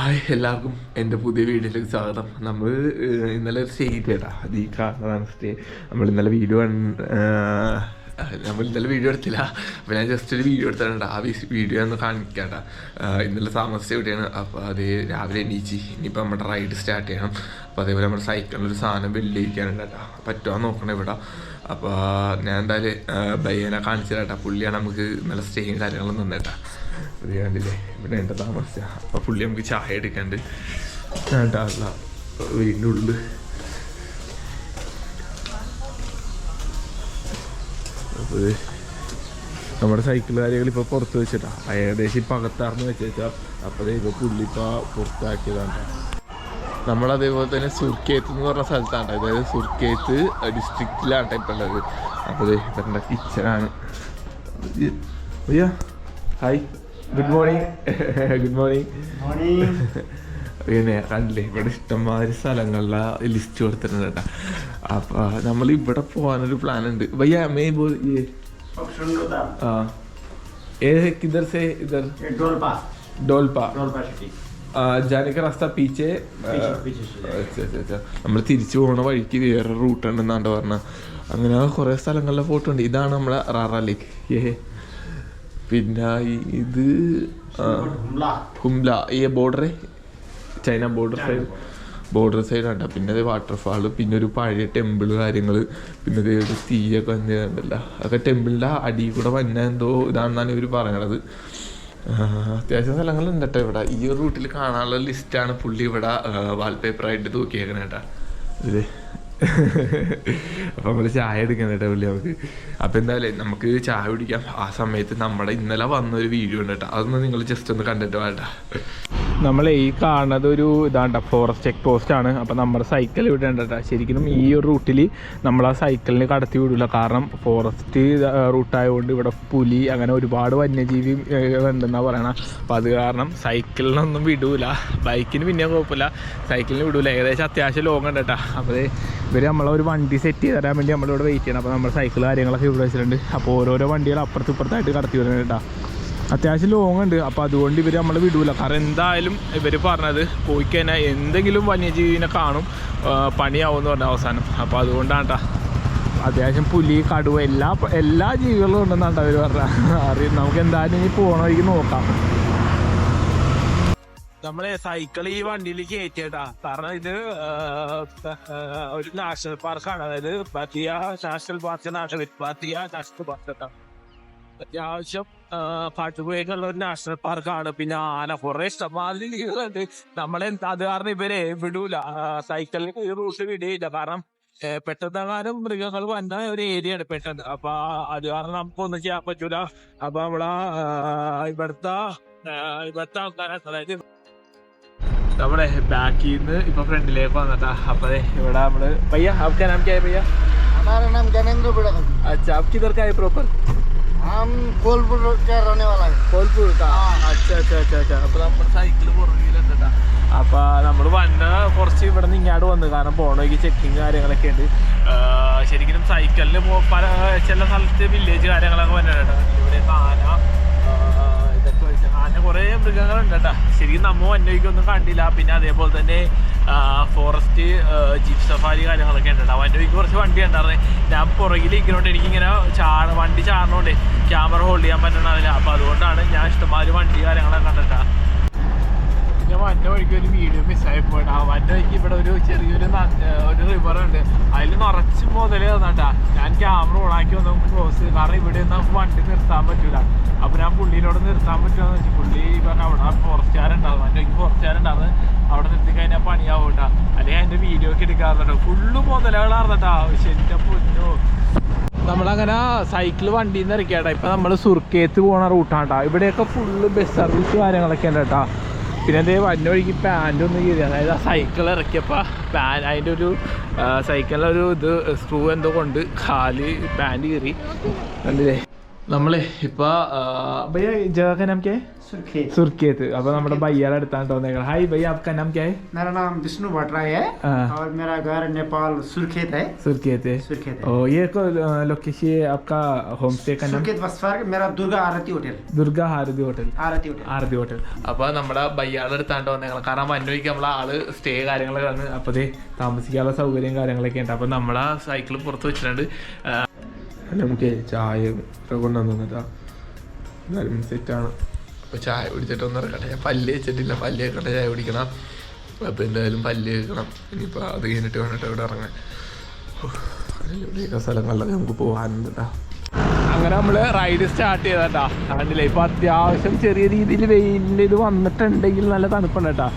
Hi എല്ലാവർക്കും എന്റെ പുതിയ വീഡിയോയിലേക്ക് സ്വാഗതം. നമ്മൾ ഇന്നലെ ഒരു സ്റ്റേ ചെയ്തേട്ടാ അത് ഈ കാണുന്നതാണ് സ്റ്റേ നമ്മൾ ഇന്നലെ വീഡിയോ നമ്മൾ ഇന്നലെ വീഡിയോ എടുത്തില്ല. അപ്പോൾ ഞാൻ ജസ്റ്റ് ഒരു വീഡിയോ എടുത്തിട്ടുണ്ട്. ആ വീഡിയോ ഒന്ന് കാണിക്കാട്ടാ. ഇന്നലെ താമസിച്ച എവിടെയാണ് അപ്പോൾ അത് രാവിലെ എണീച്ച്. ഇനിയിപ്പോൾ നമ്മുടെ റൈഡ് സ്റ്റാർട്ട് ചെയ്യണം. അപ്പോൾ അതേപോലെ നമ്മുടെ സൈക്കിളിൽ ഒരു സാധനം ബിൽഡ് ചെയ്യിക്കാനുണ്ട് കേട്ടോ. പറ്റുമോ നോക്കണം ഇവിടെ. അപ്പോൾ ഞാൻ എന്തായാലും ബയ്യനെ കാണിച്ചു തരാട്ടാ. പുള്ളിയാണ് നമുക്ക് ഇന്നലെ സ്റ്റേയും കാര്യങ്ങളും തന്നേട്ടാ. ഇത് കണ്ടില്ലേ ഇവിടെ എന്റെ താമസിച്ച. അപ്പോൾ പുള്ളി നമുക്ക് ചായ എടുക്കാണ്ട് കേട്ടാ വീടിന്റെ നമ്മുടെ സൈക്കിൾ കാര്യങ്ങൾ ഇപ്പോൾ പുറത്ത് വെച്ചിട്ടാ. ഏകദേശം ഇപ്പം അകത്താർന്ന് വെച്ചാ അപ്പോൾ ഇപ്പൊ പുള്ളി ഇപ്പോൾ പുറത്താക്കിയതാണ്. നമ്മളതേപോലെ തന്നെ സുർക്കേത്ത് എന്ന് പറഞ്ഞ സ്ഥലത്താണ് അതായത് സുർക്കേത്ത് ഡിസ്ട്രിക്റ്റിലാണ് ഇപ്പം ഉള്ളത്. അപ്പോൾ ദേ ഇവരുടെ കിച്ചണാണ് അയ്യാ. Hi good morning good morning പിന്നെ കണ്ടില്ലേ ഇവിടെ ഇഷ്ടംമാതിരി സ്ഥലങ്ങളിലെ ലിസ്റ്റ് കൊടുത്തിട്ടുണ്ട് കേട്ടോ. അപ്പൊ നമ്മൾ ഇവിടെ പോകാനൊരു പ്ലാൻ ഉണ്ട്. ഭയ്യ മേ ബോ ആ. സേ റസ്ത പീച്ചേ നമ്മൾ തിരിച്ചു പോണ വഴിക്ക് വേറെ റൂട്ട് ഉണ്ടെന്നാണ്ട് പറഞ്ഞ അങ്ങനെ കുറേ സ്ഥലങ്ങളിലെ ഫോട്ടോ ഉണ്ട്. ഇതാണ് നമ്മളെ റാറാലേക്ക് ഏഹ് പിന്നെ ഇത് ഹുംല. ഈ border China border side border സൈഡാണ് പിന്നെ അത് വാട്ടർഫാൾ പിന്നെ ഒരു പഴയ ടെമ്പിൾ കാര്യങ്ങൾ പിന്നെ ഒരു തീയൊക്കെ വന്നിട്ടുണ്ടല്ല അതൊക്കെ ടെമ്പിളിന്റെ അടി കൂടെ വന്ന എന്തോ ഇതാണെന്നാണ് ഇവർ പറയണത്. അത്യാവശ്യം സ്ഥലങ്ങളുണ്ട് കേട്ടോ ഇവിടെ. ഈ ഒരു റൂട്ടിൽ കാണാനുള്ള ലിസ്റ്റാണ് പുള്ളി ഇവിടെ വാൾപേപ്പറായിട്ട് തൂക്കിയേക്കണേട്ടാ ഇത് അപ്പൊ നമ്മൾ ചായ എടുക്കണം കേട്ടോ നമുക്ക്. അപ്പൊ എന്തായാലും നമുക്ക് ചായ കുടിക്കാം. ആ സമയത്ത് നമ്മുടെ ഇന്നലെ വന്നൊരു വീഡിയോ ഉണ്ട് കേട്ടോ അതൊന്ന് നിങ്ങൾ ജസ്റ്റ് ഒന്ന് കണ്ടിട്ട് വേണ്ട നമ്മൾ ഈ കാണുന്നത് ഒരു ഇതാണ്ട ഫോറസ്റ്റ് ചെക്ക് പോസ്റ്റ് ആണ്. അപ്പം നമ്മുടെ സൈക്കിൾ കേട്ടോ ശരിക്കും ഈ ഒരു റൂട്ടിൽ നമ്മൾ ആ സൈക്കിളിന് കടത്തി വിടില്ല കാരണം ഫോറസ്റ്റ് റൂട്ടായതുകൊണ്ട് ഇവിടെ പുലി അങ്ങനെ ഒരുപാട് വന്യജീവി ഉണ്ടെന്നാണ് പറയണത് അപ്പം അത് കാരണം സൈക്കിളിനൊന്നും വിടൂല. ബൈക്കിന് പിന്നെ കുഴപ്പമില്ല സൈക്കിളിന് വിടൂല. ഏകദേശം അത്യാവശ്യം ലോങ് ഉണ്ട് കേട്ടോ അപ്പോൾ ഇവർ നമ്മളെ ഒരു വണ്ടി സെറ്റ് ചെയ്ത് തരാൻ വേണ്ടി നമ്മളിവിടെ വെയിറ്റ് ചെയ്യണം. അപ്പോൾ നമ്മുടെ സൈക്കിൾ കാര്യങ്ങളൊക്കെ ഇവിടെ വെച്ചിട്ടുണ്ട്. അപ്പോൾ ഓരോരോ വണ്ടികൾ അപ്പുറത്ത് ഇപ്പുറത്തായിട്ട് കടത്തി വിടുന്നുണ്ട് കേട്ടോ അത്യാവശ്യം ലോങ് ഉണ്ട്. അപ്പോൾ അതുകൊണ്ട് ഇവർ നമ്മൾ വിടൂല. കാരണം എന്തായാലും ഇവർ പറഞ്ഞത് പോയി കഴിഞ്ഞാൽ എന്തെങ്കിലും വന്യജീവിനെ കാണും പണിയാവും എന്ന് പറഞ്ഞ അവസാനം. അപ്പോൾ അതുകൊണ്ടാണ് ട്ടാ. അത്യാവശ്യം പുലി കടുവ എല്ലാ എല്ലാ ജീവികളും ഉണ്ടെന്നാണ് അവർ പറഞ്ഞ. അറിയാം നമുക്ക് എന്തായാലും ഇനി പോകണ വഴിക്ക് നോക്കാം. നമ്മളെ സൈക്കിൾ ഈ വണ്ടിയിൽ കയറ്റിയട്ടാ കാരണം ഇത് ഒരു നാഷണൽ പാർക്കാണ് അതായത് പത്തിയ national park national പത്തിയ national park അത്യാവശ്യം കാട്ടുപോയിട്ടുള്ള ഒരു നാഷണൽ പാർക്കാണ് പിന്നെ ആന കുറെ ഇഷ്ടംമാതിരി ജീവികളുണ്ട് നമ്മളെ അത് കാരണം ഇവരെ വിടൂല സൈക്കിളിന് ഈ റൂട്ട് വിടിയില്ല കാരണം ഏ, പെട്ടെന്നെങ്ങാനും മൃഗങ്ങൾ വന്ന ഒരു ഏരിയയാണ് പെട്ടെന്ന് അപ്പൊ അത് കാരണം നമുക്കൊന്നും ചെയ്യാൻ പറ്റൂല അപ്പൊ നമ്മളാ ആ, ഇവിടുത്തെ ആ, ഇവിടുത്തെ ആൾക്കാരെ അതായത് നമ്മുടെ ബാക്കിൽ നിന്ന് ഇപ്പൊ ഫ്രണ്ടിലേക്ക് വന്നിട്ടാ അപ്പൊ ദേ ഇവിടെ നമ്മള് ഭയ്യ आपका नाम क्या है भैया हमारा नाम ज्ञानेंद्र बिड़क अच्छा आप किधर का है प्रॉपर हम कोलपुर का रहने वाला है കോൽപ്പൂർ അച്ഛാ അച്ഛാ അച്ഛാ അച്ഛാ അപ്പൊ നമ്മുടെ സൈക്കിൾ പുറകിലുണ്ടാ അപ്പൊ നമ്മൾ വന്ന കുറച്ച് ഇവിടെ നിന്ന് ഇങ്ങോട്ട് വന്നു കാരണം പോണേക്ക് ചെക്കിങ് കാര്യങ്ങളൊക്കെ ഉണ്ട് ആ, ശരിക്കും സൈക്കിളിൽ പല ചില സ്ഥലത്ത് വില്ലേജ് കാര്യങ്ങളൊക്കെ വന്നിട്ടുണ്ട് ഇവിടെ ആന ആ, ഇതൊക്കെ വെച്ച് ആന കുറേ മൃഗങ്ങളുണ്ട് കേട്ടോ ശരിക്കും നമ്മ വന്യവിക്കൊന്നും കണ്ടില്ല. പിന്നെ അതേപോലെ തന്നെ ഫോറസ്റ്റ് ജീപ്പ് സഫാരി കാര്യങ്ങളൊക്കെ ഉണ്ട് കേട്ടോ വന്യവിക്ക് കുറച്ച് വണ്ടി ഉണ്ടായിരുന്നത് ഞാൻ പുറകിൽ ഇരിക്കുന്നോണ്ട് എനിക്കിങ്ങനെ ചാട വണ്ടി ചാടണോണ്ട് ക്യാമറ ഹോൾഡ് ചെയ്യാൻ പറ്റണതില്ല അപ്പോൾ അതുകൊണ്ടാണ് ഞാൻ ഇഷ്ടംമാതിരി വണ്ടി കാര്യങ്ങളൊക്കെ കണ്ടിട്ടാ. മിസ്സായി പോയിട്ടാ ആ വണ്ടിക്ക് ഇവിടെ ഒരു ചെറിയൊരു ഒരു റിവർ ഉണ്ട്. അതിൽ നിറച്ച് മുതലേ തന്നാട്ടാ ഞാൻ ക്യാമറ ഓണാക്കി വന്ന് ക്ലോസ് കാരണം ഇവിടെ നമുക്ക് വണ്ടി നിർത്താൻ പറ്റൂല. അപ്പൊ ഞാൻ പുള്ളിയിലോട് നിർത്താൻ പറ്റുമെന്ന് വെച്ചു പുള്ളി പറഞ്ഞ അവിടെ ഫോറസ്റ്റുകാരുണ്ടാവും വണ്ടിക്ക് ഫോറസ്റ്റുകാരുണ്ടാവും അവിടെ നിർത്തി കഴിഞ്ഞാൽ പണിയാവും കേട്ടാ അല്ലെങ്കിൽ അതിന്റെ വീഡിയോ ഒക്കെ എടുക്കാറുണ്ടോ ഫുള്ള് മുതലകളാർന്നട്ടാ ശരിക്കും പൊന്നോ. നമ്മളങ്ങനെ സൈക്കിൾ വണ്ടിയിൽ നിന്ന് ഇറക്കിയാട്ടാ. ഇപ്പൊ നമ്മൾ സുർക്കേത്ത് പോണ റൂട്ടാട്ടാ ഇവിടെയൊക്കെ ഫുള്ള് ബസ് സർവീസ് കാര്യങ്ങളൊക്കെ ഉണ്ട് കേട്ടാ പിന്നെ അതേ വന്ന വഴിക്ക് പാന്റ് ഒന്ന് കീറി. അതായത് ആ സൈക്കിൾ ഇറക്കിയപ്പോൾ പാൻ അതിന്റെ ഒരു സൈക്കിളിലൊരു ഇത് സ്ക്രൂ എന്തോ കൊണ്ട് കാൽ പാന്റ് കീറി. കണ്ടില്ലേ? നമ്മളെ ഇപ്പൊ ഭയ്യ ജഗ का नाम क्या है सुर्खेत सुर्खेत अब നമ്മുടെ ഭയ്യാടെ അടുത്താണ് വന്നേക്കണം ഹായ് ഭയ്യ आपका नाम क्या है मेरा नाम विष्णु भट्टराय है हाँ। और मेरा घर नेपाल सुर्खेत है सुर्खेत है सुर्खेत है ओ ये को लोकेशन आपका होम स्टे का नाम सुर्खेत बस पार्क मेरा Durga Aarti hotel Durga Harathi hotel Aarti hotel Aarti hotel അപ്പൊ നമ്മുടെ ബയ്യാടെ അടുത്താണ്ട് വന്നേക്കണം കാരണം വന്നോയ്ക്ക് നമ്മളെ ആള് സ്റ്റേ കാര്യങ്ങളൊക്കെ അപ്പൊ ദേ താമസിക്കാനുള്ള സൗകര്യം കാര്യങ്ങളൊക്കെ ഉണ്ട് അപ്പൊ നമ്മളെ സൈക്കിൾ പുറത്ത് വെച്ചിട്ടുണ്ട് ആ, അല്ല നമുക്ക് ചായ കൊണ്ടു വന്നതാ എന്നാലും സെറ്റാണ്. അപ്പൊ ചായ കുടിച്ചിട്ട് ഒന്നര ഇറങ്ങട്ടെ. ഞാൻ പല്ല് വെച്ചിട്ടില്ല. പല്ല് വെക്കട്ടെ ചായ കുടിക്കണം. അപ്പൊ എന്തായാലും പല്ല് വെക്കണം. ഇനിയിപ്പോ അത് കഴിഞ്ഞിട്ട് വേണ്ടിട്ട് ഇവിടെ ഇറങ്ങാൻ. ഇവിടെയൊക്കെ സ്ഥലങ്ങളിലൊക്കെ നമുക്ക് പോകാനുണ്ട് അങ്ങനെ നമ്മൾ റൈഡ് സ്റ്റാർട്ട് ചെയ്തട്ടാ കണ്ടില്ലേ? ഇപ്പൊ അത്യാവശ്യം ചെറിയ രീതിയിൽ വെയിലിന്റെ ഇത് വന്നിട്ടുണ്ടെങ്കിൽ നല്ല തണുപ്പുണ്ട് കേട്ടാ.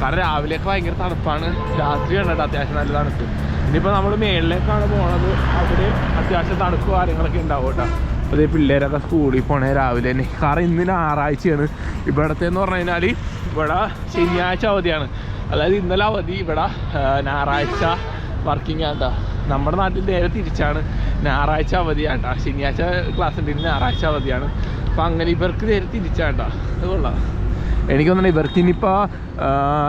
കാരണം രാവിലെയൊക്കെ ഭയങ്കര തണുപ്പാണ്. രാത്രിയാണ് കേട്ടോ അത്യാവശ്യം നല്ല തണുപ്പ്. ഇനിയിപ്പോ നമ്മൾ മേളിലേക്കാണ് പോണത്. അവിടെ അത്യാവശ്യം തണുപ്പ് കാര്യങ്ങളൊക്കെ ഉണ്ടാവും കേട്ടോ. അതേ പിള്ളേരൊക്കെ സ്കൂളിൽ പോണേ രാവിലെ തന്നെ. കാരണം ഇന്ന് ഞായറാഴ്ചയാണ്. ഇവിടത്തെ എന്ന് പറഞ്ഞു കഴിഞ്ഞാൽ ഇവിടെ ശനിയാഴ്ച അവധിയാണ്. അതായത് ഇന്നലെ അവധി ഇവിടെ ഞായറാഴ്ച വർക്കിംഗ് ആണ്ടാ നമ്മുടെ നാട്ടിൽ നേരെ തിരിച്ചാണ് ഞായറാഴ്ച അവധിയാണ്ടാ ശനിയാഴ്ച ക്ലാസ് ഉണ്ടെങ്കിൽ ഞായറാഴ്ച അവധിയാണ്. അപ്പം അങ്ങനെ ഇവർക്ക് നേരെ തിരിച്ചാണ്ടാ അത് കൊള്ളാം. എനിക്ക് തോന്നുന്നത് ഇനിയിപ്പോൾ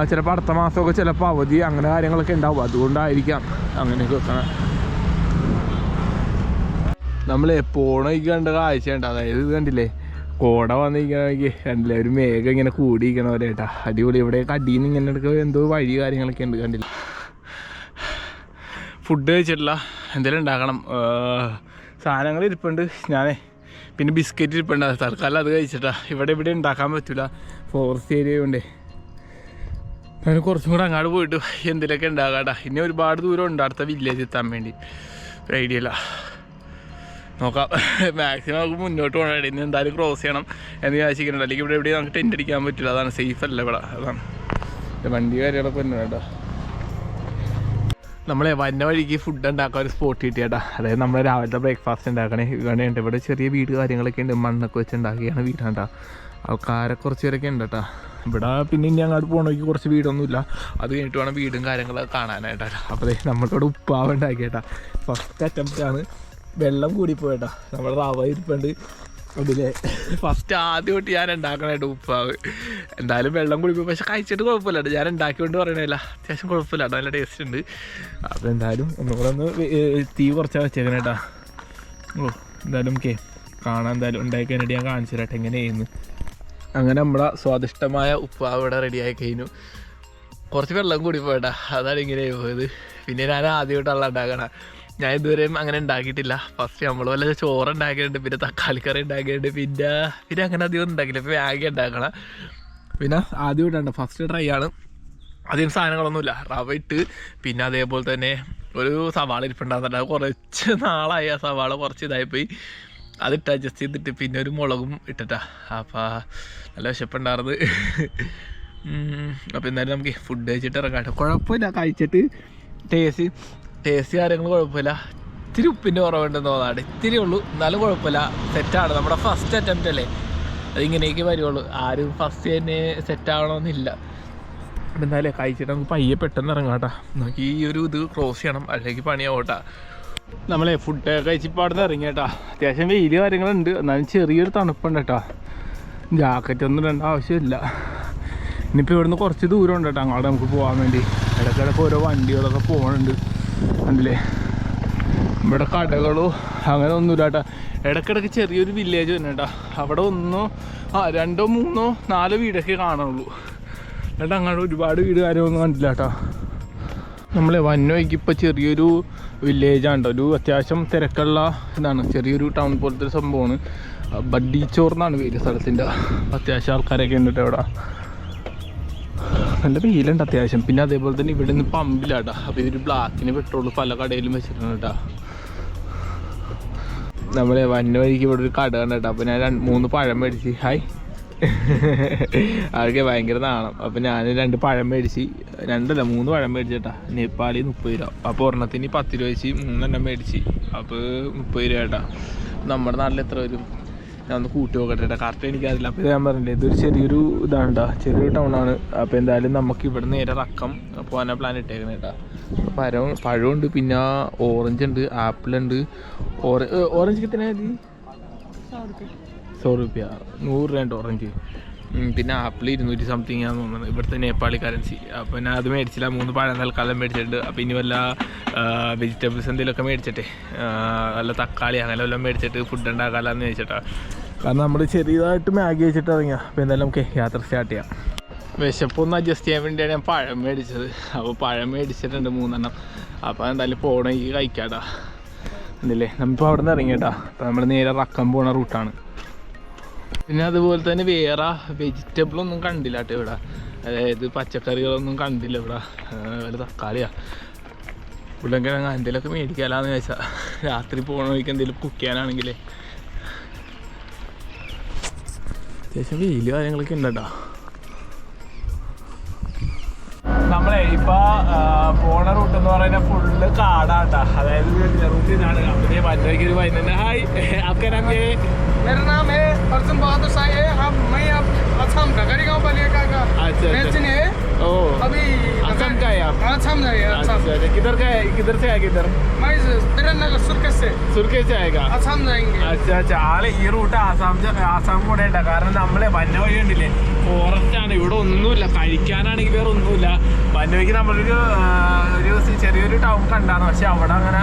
ചിലപ്പോൾ അടുത്ത മാസമൊക്കെ ചിലപ്പോൾ അവധി അങ്ങനെ കാര്യങ്ങളൊക്കെ ഉണ്ടാവും. അതുകൊണ്ടായിരിക്കാം അങ്ങനെയൊക്കെ വെക്കണം. നമ്മൾ എപ്പോഴും കണ്ട കാഴ്ച ഉണ്ട് അതായത് ഇത് കണ്ടില്ലേ? കോട വന്നിരിക്കണമെങ്കിൽ കണ്ടില്ലേ? ഒരു മേഘം ഇങ്ങനെ കൂടിയിരിക്കണ പോലെ കേട്ടാ. അടിപൊളി. ഇവിടെ അടിയിൽ നിന്ന് ഇങ്ങനെ എടുക്കുക എന്തോ വഴി കാര്യങ്ങളൊക്കെ ഉണ്ട് കണ്ടില്ല? ഫുഡ് കഴിച്ചിട്ടില്ല. എന്തെങ്കിലും ഉണ്ടാക്കണം. സാധനങ്ങൾ ഇരിപ്പുണ്ട്. ഞാനേ പിന്നെ ബിസ്ക്കറ്റ് ഇരിപ്പുണ്ട്. തൽക്കാലം അത് കഴിച്ചിട്ടാ. ഇവിടെ ഇവിടെ ഉണ്ടാക്കാൻ പറ്റില്ല ഫോറസ്റ്റ് ഏരിയ കൊണ്ടേ ഞാൻ കുറച്ചും കൂടെ അങ്ങോട്ട് പോയിട്ട് എന്തിലൊക്കെ ഉണ്ടാകാട്ടാ ഇനി ഒരുപാട് ദൂരം ഉണ്ട് അടുത്ത വില്ലേജ് എത്താൻ വേണ്ടി. ഒരു ഐഡിയ ഇല്ല നോക്കാം. മാക്സിമം നമുക്ക് മുന്നോട്ട് പോകണം ഇനി എന്തായാലും ക്രോസ് ചെയ്യണം എന്ന് വിചാരിക്കുന്നുണ്ട് അല്ലെങ്കിൽ ഇവിടെ എവിടെയും നമുക്ക് ടെന്റ് അടിക്കാൻ പറ്റില്ല അതാണ് സേഫ് അല്ല ഇവിടെ. അതാണ്. വണ്ടി കാര്യങ്ങളൊക്കെ തന്നെ കേട്ടോ. നമ്മളെ വന്ന വഴിക്ക് ഫുഡ് ഉണ്ടാക്കാൻ ഒരു സ്പോട്ട് കിട്ടിയേട്ടാ അതായത് നമ്മൾ രാവിലത്തെ ബ്രേക്ക്ഫാസ്റ്റ് ഉണ്ടാക്കണേ. ഇവിടെയുണ്ട്. ഇവിടെ ചെറിയ വീട് കാര്യങ്ങളൊക്കെ ഉണ്ട്. മണ്ണൊക്കെ വെച്ച് ഉണ്ടാക്കിയാണ് വീടാണ്ടാ ആൾക്കാരെ കുറച്ച് പേരൊക്കെ ഉണ്ട് കേട്ടാ ഇവിടെ പിന്നെ ഇനി അങ്ങോട്ട് പോകണമെങ്കിൽ കുറച്ച് വീടൊന്നുമില്ല. അത് കഴിഞ്ഞിട്ട് വേണം വീടും കാര്യങ്ങളൊക്കെ കാണാനായിട്ടാ അപ്പോൾ നമ്മളിവിടെ ഉപ്പാവ് ഉണ്ടാക്കിയേട്ടാ ഫസ്റ്റ് അറ്റംപ്റ്റാണ് വെള്ളം കൂടി പോയേട്ടാ നമ്മുടെ റവ ഇരിപ്പുണ്ട്. അതിലെ ഫസ്റ്റ് ആദ്യമായിട്ട് ഞാൻ ഉണ്ടാക്കണായിട്ട് ഉപ്പാവ്. എന്തായാലും വെള്ളം കുടിക്കും. പക്ഷെ കഴിച്ചിട്ട് കുഴപ്പമില്ല. ഞാൻ ഉണ്ടാക്കിക്കൊണ്ട് പറയണല്ല അത്യാവശ്യം കുഴപ്പമില്ല നല്ല ടേസ്റ്റ് ഉണ്ട്. അപ്പോൾ എന്തായാലും ഒന്നുകൂടെ ഒന്ന് തീ കുറച്ചാ വെച്ചേക്കണേട്ടാ ഓ എന്തായാലും ഓക്കെ കാണാൻ എന്തായാലും ഉണ്ടാക്കി കഴിഞ്ഞിട്ട് ഞാൻ കാണിച്ചു തരാട്ടെ എങ്ങനെയായിരുന്നു. അങ്ങനെ നമ്മളെ സ്വാദിഷ്ടമായ ഉപ്പാവ് ഇവിടെ റെഡിയായി കഴിഞ്ഞു. കുറച്ച് വെള്ളം കൂടി പോയട്ടാ അതാണ് ഇങ്ങനെ പോയത്. പിന്നെ ഞാൻ ആദ്യമായിട്ടല്ല ഉണ്ടാക്കണ. ഞാൻ ഇതുവരെയും അങ്ങനെ ഉണ്ടാക്കിയിട്ടില്ല. ഫസ്റ്റ് നമ്മൾ വല്ല ചോറ് ഉണ്ടാക്കിയിട്ടുണ്ട് പിന്നെ തക്കാളിക്കറി ഉണ്ടാക്കിയിട്ടുണ്ട് പിന്നെ പിന്നെ അങ്ങനെ അധികം ഉണ്ടാക്കില്ല ഇപ്പോൾ മാഗി ഉണ്ടാക്കണം. പിന്നെ ആദ്യമായിട്ടാണ് ഫസ്റ്റ് ട്രൈ ആണ്. അധികം സാധനങ്ങളൊന്നുമില്ല. റവ ഇട്ട് പിന്നെ അതേപോലെ തന്നെ ഒരു സവാള ഇരിപ്പുണ്ടാകുന്നുണ്ട് കുറച്ച് നാളായി ആ സവാള കുറച്ച് ഇതായിപ്പോയി അതിട്ട് അഡ്ജസ്റ്റ് ചെയ്തിട്ട് പിന്നെ ഒരു മുളകും ഇട്ടിട്ടാ. അപ്പോൾ നല്ല വിശപ്പുണ്ടായിരുന്നു. അപ്പോൾ എന്തായാലും നമുക്ക് ഫുഡ് കഴിച്ചിട്ട് ഇറങ്ങാട്ടെ. കുഴപ്പമില്ല കഴിച്ചിട്ട് ടേസ്റ്റ് ടേസ്റ്റ് കാര്യങ്ങൾ കുഴപ്പമില്ല. ഇത്തിരി ഉപ്പിന്റെ കുറവുണ്ടെന്ന് തോന്നാണ് ഇത്തിരി ഉള്ളൂ. എന്നാലും കുഴപ്പമില്ല. സെറ്റാണ് നമ്മുടെ ഫസ്റ്റ് അറ്റംപ്റ്റ് അല്ലേ? അതിങ്ങനെയൊക്കെ വരുള്ളൂ ആരും ഫസ്റ്റ് തന്നെ സെറ്റ് ആവണമെന്നില്ല. അപ്പം എന്തായാലും കഴിച്ചിട്ട് നമുക്ക് പയ്യെ പെട്ടെന്ന് ഇറങ്ങാട്ടാ നമുക്ക് ഈ ഒരു ഇത് ക്രോസ് ചെയ്യണം. അല്ലെങ്കിൽ പണിയാവട്ടാ. നമ്മളെ ഫുഡ് കഴിച്ചിപ്പാടുന്ന് ഇറങ്ങി ഇറങ്ങിയേട്ടാ അത്യാവശ്യം വെയിൽ കാര്യങ്ങളുണ്ട്. എന്നാലും ചെറിയൊരു തണുപ്പുണ്ട് കേട്ടോ. ജാക്കറ്റ് ഒന്നും ഇടേണ്ട ആവശ്യമില്ല. ഇനിയിപ്പോൾ ഇവിടുന്ന് കുറച്ച് ദൂരം ഉണ്ട് കേട്ടോ. അങ്ങോട്ട് നമുക്ക് പോകാൻ വേണ്ടി. ഇടയ്ക്കിടയ്ക്ക് ഓരോ വണ്ടികളൊക്കെ പോകുന്നുണ്ട് കണ്ടില്ലേ? ഇവിടെ കടകളോ അങ്ങനെ ഒന്നുമില്ല കേട്ടോ. ഇടക്കിടക്ക് ചെറിയൊരു വില്ലേജ് തന്നെ കേട്ടോ. അവിടെ ഒന്നോ ആ രണ്ടോ മൂന്നോ നാലോ വീടൊക്കെ കാണുള്ളൂ. എന്നിട്ട് അങ്ങോട്ട് ഒരുപാട് വീട് കാര്യമൊന്നും കണ്ടില്ല കേട്ടോ. നമ്മളെ വന്നോയ്ക്ക് ഇപ്പോൾ ചെറിയൊരു വില്ലേജാണ് ഒരു അത്യാവശ്യം തിരക്കുള്ള ഇതാണ്. ചെറിയൊരു ടൗൺ പോലത്തെ ഒരു സംഭവമാണ്. എന്നാണ് പേര് സ്ഥലത്തിന്റെ അത്യാവശ്യം ആൾക്കാരൊക്കെ ഉണ്ട് കേട്ടോ ഇവിടെ നല്ല വെയിലുണ്ട് അത്യാവശ്യം. പിന്നെ അതേപോലെ തന്നെ ഇവിടെ നിന്ന് പമ്പിലാട്ടാ. അപ്പോൾ ഇതൊരു ബ്ലാക്കിന് പെട്രോൾ പല കടയിലും വെച്ചിട്ടുണ്ട് കേട്ടോ നമ്മളെ വന്ന വഴിക്ക് ഇവിടെ ഒരു കട കണ്ട കേട്ടോ അപ്പോൾ ഞാൻ മൂന്ന് പഴം മേടിച്ച്. ഹായ്. അതൊക്കെ ഭയങ്കര നാണം. അപ്പോൾ ഞാൻ രണ്ട് പഴം മേടിച്ച്. രണ്ടല്ല മൂന്ന് പഴം മേടിച്ചേട്ടാ. നേപ്പാളി മുപ്പത് രൂപ. അപ്പോൾ ഒരെണ്ണത്തിന് പത്ത് രൂപ വെച്ച് മൂന്നെണ്ണം മേടിച്ച്. അപ്പോൾ മുപ്പത് രൂപ കേട്ടാ നമ്മുടെ നാട്ടിൽ എത്ര വരും? ഞാൻ ഒന്ന് കൂട്ടി നോക്കട്ടെ കേട്ടോ കറക്റ്റ് എനിക്കറിയില്ല. അപ്പോൾ ഞാൻ പറഞ്ഞില്ലേ ഇതൊരു ചെറിയൊരു ഇതാണ് കേട്ടോ ചെറിയൊരു ആണ്. അപ്പോൾ എന്തായാലും നമുക്ക് ഇവിടെ നേരെ റക്കം പോകാനാണ് പ്ലാൻ ഇട്ടേക്കുന്നത് കേട്ടോ പഴം പഴമുണ്ട് പിന്നെ ഓറഞ്ച് ഉണ്ട് ആപ്പിൾ ഉണ്ട്. ഓറഞ്ച് ഓറഞ്ച് മതി സോ റുപ്യ. നൂറ് രൂപ ഓറഞ്ച് പിന്നെ ആപ്പിൾ ഇരുന്നൂറ്റി സംതിങ് ആണെന്ന് തോന്നുന്നത് ഇവിടുത്തെ നേപ്പാളി കറൻസി അപ്പോൾ ഞാൻ അത് മേടിച്ചില്ല. മൂന്ന് പഴം തൽക്കാലം മേടിച്ചിട്ടുണ്ട്. അപ്പോൾ ഇനി വല്ല വെജിറ്റബിൾസ് എന്തെങ്കിലുമൊക്കെ മേടിച്ചിട്ടെ. വല്ല തക്കാളി അങ്ങനെ വല്ലതും മേടിച്ചിട്ട് ഫുഡ് ഉണ്ടാക്കാമെന്ന് ചോദിച്ചിട്ടാ കാരണം നമ്മൾ ചെറിയതായിട്ട് മാഗി വെച്ചിട്ട് ഇറങ്ങിയ അപ്പോൾ എന്തായാലും നമുക്ക് യാത്ര സ്റ്റാർട്ട് ചെയ്യാം. വിശപ്പൊന്ന് അഡ്ജസ്റ്റ് ചെയ്യാൻ വേണ്ടിയാണ് ഞാൻ പഴം മേടിച്ചത്. അപ്പോൾ പഴം മേടിച്ചിട്ടുണ്ട് മൂന്നെണ്ണം. അപ്പോൾ എന്തായാലും പോകണം ഈ കഴിക്കാട്ടാ. എന്നില്ലേ നമ്മളിപ്പോൾ അവിടെ നിന്ന് ഇറങ്ങിയിട്ടാ. അപ്പോൾ നമ്മൾ നേരെ റക്കം പോണ റൂട്ടാണ് പിന്നെ അതുപോലെ തന്നെ വേറെ വെജിറ്റബിൾ ഒന്നും കണ്ടില്ല കേട്ടോ ഇവിടെ. അതായത് പച്ചക്കറികളൊന്നും കണ്ടില്ല ഇവിടെ. അതുപോലെ വല്ല തക്കാളിയാ. ഉരുളക്കിഴങ്ങ് എന്തെങ്കിലുമൊക്കെ മേടിക്കാലാന്ന് ചോദിച്ചാൽ രാത്രി പോകണമെങ്കിൽ എന്തെങ്കിലും കുക്ക് ചെയ്യാനാണെങ്കിലേ. അത്യാവശ്യം വെയില് കാര്യങ്ങളൊക്കെ ഉണ്ട് കേട്ടോ നമ്മളെ ഇപ്പൊ ആ, പോണ റൂട്ട് എന്ന് പറയുന്നത് ഫുള്ള് കാടാട്ടാ അതായത് റൂട്ട് ഇതാണ് അവിടെ വന്നേക്ക് ഒരു വൈകുന്നേരം ഹായ് आपका नाम ये मेरा नाम है अर्जुन बहादुर साई है हम मैं अब असम का गरी गांव पालिका का अच्छा, अच्छा। मेंशन है ओ अभी असम का है आप असम से है अच्छा असम अच्छा किधर का है किधर से आए किधर मैं बिरनगर सुरकत से സുർക്കേ से आएगा असम जाएंगे അച്ഛാ അച്ഛാ ആള് ഈ റൂട്ട് ആസാം ആസാം കൂടെ ഉണ്ടാ കാരണം നമ്മളെ വന്ന വഴി ഉണ്ടില്ലേ ഫോറസ്റ്റ് ആണ് ഇവിടെ ഒന്നുമില്ല കഴിക്കാനാണെങ്കിൽ വേറെ ഒന്നുമില്ല വന്ന വഴിക്ക് നമ്മളൊരു ആ, ഒരു സി- ചെറിയൊരു ടൗൺ കണ്ടാന്ന് പക്ഷെ അവിടെ അങ്ങനെ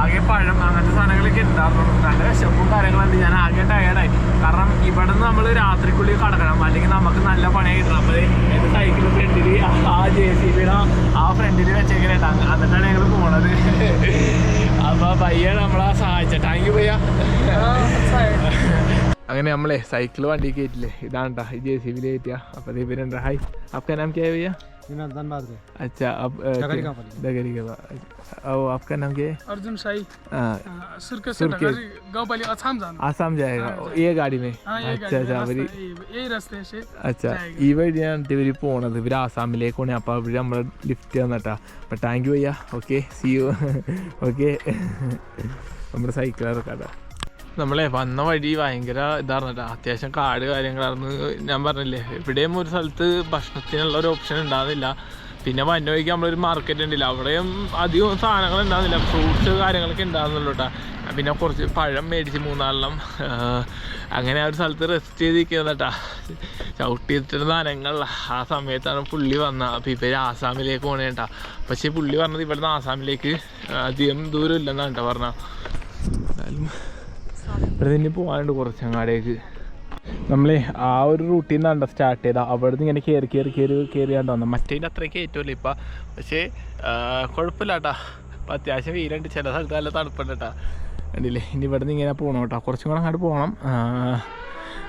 ആകെ പഴം അങ്ങനത്തെ സാധനങ്ങളൊക്കെ ഉണ്ടാകുന്നുള്ളൂ നല്ല വിശപ്പും കാര്യങ്ങളുണ്ട്. ഞാൻ ആകെ ടയർഡായി കാരണം ഇവിടെ നിന്ന് നമ്മൾ രാത്രിക്കുള്ളിൽ കടക്കണം. അല്ലെങ്കിൽ നമുക്ക് നല്ല പണി കിട്ടണം നമ്മൾ എന്റെ സൈക്കിൾ ഫ്രണ്ടിൽ ആ ജെ സി ബിയുടെ ആ ഫ്രണ്ടിൽ വെച്ചേക്കണേട്ടാ എന്നിട്ടാണ് ഞങ്ങൾ പോണത്. അപ്പൊ പയ്യെ നമ്മളെ സഹായിച്ചിട്ടാങ്കി പയ്യ. അങ്ങനെ നമ്മളെ സൈക്കിൾ വണ്ടി കയറ്റില്ലേ ഇതാണ്ടാ ഈ ജെ സി ബിയിൽ കയറ്റിയ അപ്പൊ ഇവരുണ്ട് ഹായ് അപ്പൊ ഞാൻ കേ अच्छा अब अ, डगरी क्या- का पड़ी। डगरी का ओ आपका नाम क्या है अर्जुन साई हाँ, सुरकत से सुर्खेत। डगरी गांव पालिका असम जाना आसाम जाएगा हाँ, ये गाड़ी में हाँ ये अच्छा गाड़ी अच्छा में അവര് रास्ता- ये- यही रास्ते से അച്ഛാ जाएगा। ഈ വഴിയാണ് ഇവര് പോണത് ഇവര് ആസാമിലേക്കാണ് അപ്പൊ അവര് നമ്മളെ ലിഫ്റ്റ് തന്നിട്ടാ അപ്പൊ താങ്ക് യു അയ്യ ഓക്കെ സി യു ഓക്കെ നമ്മുടെ സൈക്കിൾ ഇറക്കാട്ടാ നമ്മളെ വന്ന വഴി ഭയങ്കര ഇതാണ് കേട്ടോ അത്യാവശ്യം കാട് കാര്യങ്ങളായിരുന്നു ഞാൻ പറഞ്ഞില്ലേ എവിടെയും ഒരു സ്ഥലത്ത് ഭക്ഷണത്തിനുള്ള ഒരു ഓപ്ഷൻ ഉണ്ടാകുന്നില്ല പിന്നെ വന്ന വഴിക്ക് നമ്മളൊരു മാർക്കറ്റ് ഉണ്ടല്ലോ അവിടെയും അധികം സാധനങ്ങൾ ഉണ്ടാകുന്നില്ല ഫ്രൂട്ട്സ് കാര്യങ്ങളൊക്കെ ഉണ്ടാകുന്നുള്ളൂ കേട്ടോ പിന്നെ കുറച്ച് പഴം മേടിച്ച് മൂന്നാലെണ്ണം അങ്ങനെ ആ ഒരു സ്ഥലത്ത് റെസ്റ്റ് ചെയ്തിരിക്കുന്നത് കേട്ടാ ചവിട്ടിയിട്ടിരുന്ന അനങ്ങളില്ല ആ സമയത്താണ് പുള്ളി വന്നത് അപ്പോൾ ഇവർ ആസാമിലേക്ക് പോകണേ കേട്ടാ പക്ഷേ പുള്ളി പറഞ്ഞത് ഇവിടുന്ന് ആസാമിലേക്ക് അധികം ദൂരം ഇല്ലെന്നാണ് കേട്ടോ പറഞ്ഞാൽ എന്തായാലും ഇവിടെ നിന്ന് പോകാനുണ്ട് കുറച്ച് അങ്ങാടേക്ക് നമ്മളെ ആ ഒരു റൂട്ടിൽ നിന്നാണ് സ്റ്റാർട്ട് ചെയ്ത അവിടെ നിന്ന് ഇങ്ങനെ കയറി കയറി കയറി കയറിയാണ്ട് വന്നത് മറ്റേതിന്റെ അത്രയ്ക്ക് ഏറ്റവും ഇപ്പം. പക്ഷേ കുഴപ്പമില്ല കേട്ടാ അത്യാവശ്യം വെയിലുണ്ട്. ചില സ്ഥലത്ത് നല്ല തണുപ്പുണ്ട് കേട്ടാ കണ്ടില്ലേ? ഇനി ഇവിടെ നിന്ന് ഇങ്ങനെ പോകണം കേട്ടോ കുറച്ചും കൂടെ അങ്ങോട്ട് പോകണം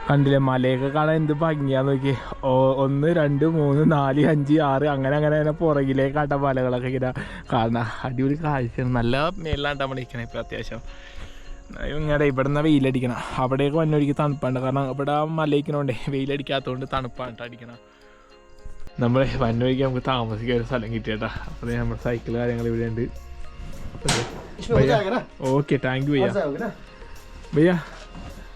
കണ്ടില്ലേ? മലയൊക്കെ കാണാൻ എന്ത് ഭംഗിയാന്ന് നോക്കി ഒന്ന് രണ്ട് മൂന്ന് നാല് അഞ്ച് ആറ് അങ്ങനെ അങ്ങനെ അങ്ങനെ പുറകിലേക്ക് കണ്ട മലകളൊക്കെ ഇങ്ങനെ കാണാം. അടിപൊളി കാഴ്ചയാണ്. നല്ല മേളിലാണ് നമ്മൾ ഇരിക്കണേ ഇപ്പം അത്യാവശ്യം. ഇങ്ങടെ ഇവിടെ നിന്ന് വെയിലടിക്കണം അവിടെയൊക്കെ വന്നൊരിക്കും തണുപ്പാണ്. കാരണം ഇവിടെ മലയിക്കണോണ്ട് വെയിലടിക്കാത്തതുകൊണ്ട് തണുപ്പാണ് അടിക്കണം. നമ്മളെ വന്നൊരിക്കും നമുക്ക് താമസിക്കാൻ ഒരു സ്ഥലം കിട്ടിയേട്ടാ അപ്പോൾ നമ്മുടെ സൈക്കിൾ കാര്യങ്ങൾ ഇവിടെ ഉണ്ട്. ഓക്കെ താങ്ക് യു ഭയ്യ. ഭയ്യ.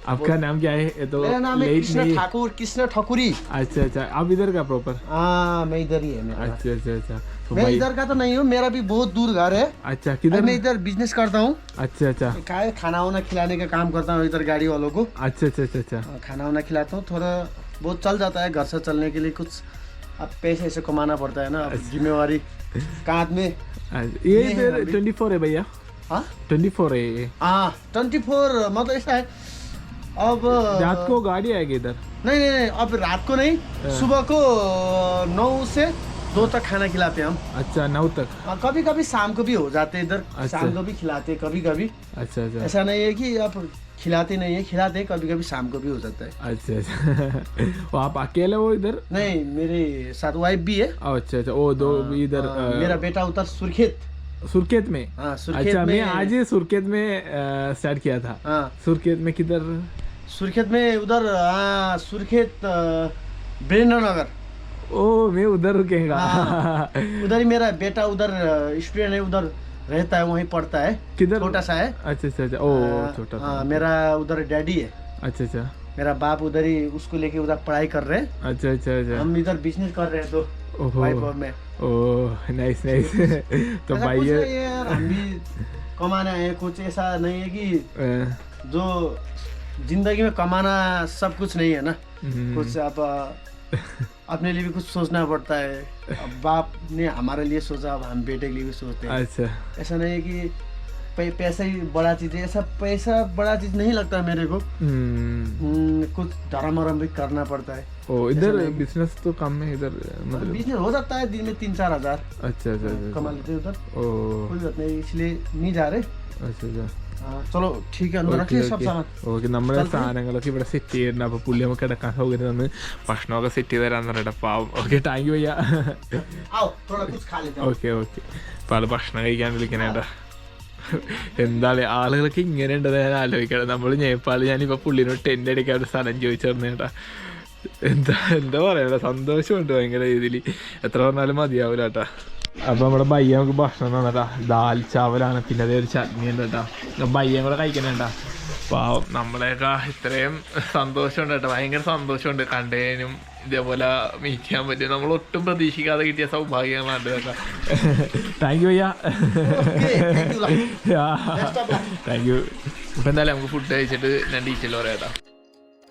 आपका नाम क्या है? तो मेरा नाम है कृष्ण ठाकुर कृष्ण ठाकुरी। अच्छा अच्छा। आप इधर का प्रॉपर हाँ मैं इधर ही है मेरा। अच्छा अच्छा अच्छा। तो मैं इधर का तो नहीं हूँ मेरा भी बहुत दूर घर है। अच्छा किधर? मैं इधर बिज़नेस करता हूँ। अच्छा अच्छा। क्या है, खाना वाना खिलाने का काम करता हूँ इधर गाड़ी वालों को। अच्छा अच्छा अच्छा अच्छा। हाँ, खाना वाना खिलाता हूँ थोड़ा बहुत चल जाता है घर से चलने के लिए कुछ। अब पैसे ऐसे कमाना पड़ता है ना अब जिम्मेवारी कांध में। अच्छा, ये है। ट्वेंटी फोर है भैया। हाँ? ट्वेंटी फोर है ये। हाँ ट्वेंटी फोर मतलब ऐसा है। अब रात को गाड़ी आएगी इधर। नहीं नहीं नहीं अब रात को नहीं सुबह को नौ से दो तक खाना खिलाते हैं हम। अच्छा नौ तक। हाँ, कभी कभी शाम को भी हो जाते हैं इधर अच्छा। शाम को भी खिलाते हैं कभी कभी अच्छा अच्छा। ऐसा नहीं है कि आप खिलाते नहीं है खिलाते हैं कभी कभी शाम को भी हो जाता है। अच्छा अच्छा। आप अकेले हो इधर? नहीं मेरे साथ वाइफ भी है। अच्छा अच्छा वो दो इधर हाँ, मेरा बेटा उधर सुर्खेत। सुरखेत में? हाँ सुर्खेत अच्छा में मैं आज ही सुरखेत में स्टार्ट किया था। हाँ। सुरखेत में किधर? सुर्खेत में उधर हाँ सुर्खेत वीरेंद्रनगर ओ मैं उधर रुकेगा। हाँ। उधर ही मेरा बेटा उधर स्टूडेंट है उधर रहता है वहीं पढ़ता है। किधर? छोटा सा है। अच्छा अच्छा अच्छा। ओ हाँ, छोटा हाँ, मेरा उधर डैडी है। अच्छा अच्छा। मेरा बाप उधर ही उसको लेके उधर पढ़ाई कर रहे हैं। अच्छा अच्छा अच्छा। हम इधर बिज़नेस कर रहे हैं तो नाइस नाइस तो भाई ये है हम भी कमाने आए कुछ ऐसा नहीं है कि जो ज़िंदगी में कमाना सब कुछ नहीं है ना। हम्म। कुछ आप अपने लिए भी कुछ सोचना पड़ता है। अब बाप ने हमारे लिए सोचा अब हम बेटे के लिए भी सोचते हैं। अच्छा। ऐसा नहीं है कि पै, पैसा ही बड़ा चीज़ है ऐसा पैसा बड़ा चीज़ नहीं लगता मेरे को। हम्म। हम्म, कुछ धर्म वरम भी करना पड़ता है। ओ इधर बिज़नेस तो कम है इधर मतलब बिज़नेस हो जाता है दिन में तीन चार हज़ार। अच्छा अच्छा अच्छा, कमा अच्छा। लेते उधर। ओ। कोई बात नहीं इसलिए नहीं जा रहे। अच्छा अच्छा। ഓക്കെ നമ്മുടെ സാധനങ്ങളൊക്കെ ഇവിടെ സെറ്റ് ചെയ്യുന്നുണ്ട്. അപ്പൊ പുള്ളി നമുക്ക് എടുക്കാൻ സൗകര്യം തന്ന് ഭക്ഷണമൊക്കെ സെറ്റ് ചെയ്ത് തരാൻ പറഞ്ഞിട്ട് പാവം ഓക്കെ താങ്ക് യു അയ്യാ. ഓക്കെ ഓക്കെ അപ്പൊ ആൾ ഭക്ഷണം കഴിക്കാൻ വിളിക്കണേട്ടാ എന്താണ് ആളുകളൊക്കെ ഇങ്ങനെ ഉണ്ടെന്ന് ഞാൻ ആലോചിക്കണം. നമ്മൾ നേപ്പാൾ ഞാനിപ്പോ പുള്ളിനോട് ടെന്റ് അടിക്കാൻ ഒരു സ്ഥലം ചോദിച്ചിരുന്നേട്ടാ എന്താ എന്താ പറയണ്ട സന്തോഷമുണ്ട് ഭയങ്കര രീതിയിൽ എത്ര പറഞ്ഞാലും മതിയാവൂലാട്ടാ അപ്പൊ നമ്മുടെ ബയ്യ നമുക്ക് ഭക്ഷണം തന്നട്ടാ. ദാൽ ചാവലാണ്. പിന്നെ അതേ ഒരു ചട്നി ഉണ്ട് കേട്ടോ. ബയ്യം കൂടെ കഴിക്കണേട്ടാ പാവം. നമ്മളെയൊക്കെ ഇത്രയും സന്തോഷമുണ്ട് കേട്ടോ. ഭയങ്കര സന്തോഷമുണ്ട്. കണ്ടേനും ഇതേപോലെ മീറ്റ് ചെയ്യാൻ പറ്റും നമ്മൾ ഒട്ടും പ്രതീക്ഷിക്കാതെ കിട്ടിയ സൗഭാഗ്യങ്ങളാണ് കേട്ടോ. താങ്ക് യു അയ്യാ. താങ്ക് യു ഇപ്പം എന്തായാലും നമുക്ക് ഫുഡ് കഴിച്ചിട്ട് ഞാൻ ഡീറ്റെയിൽ പറയാം കേട്ടോ.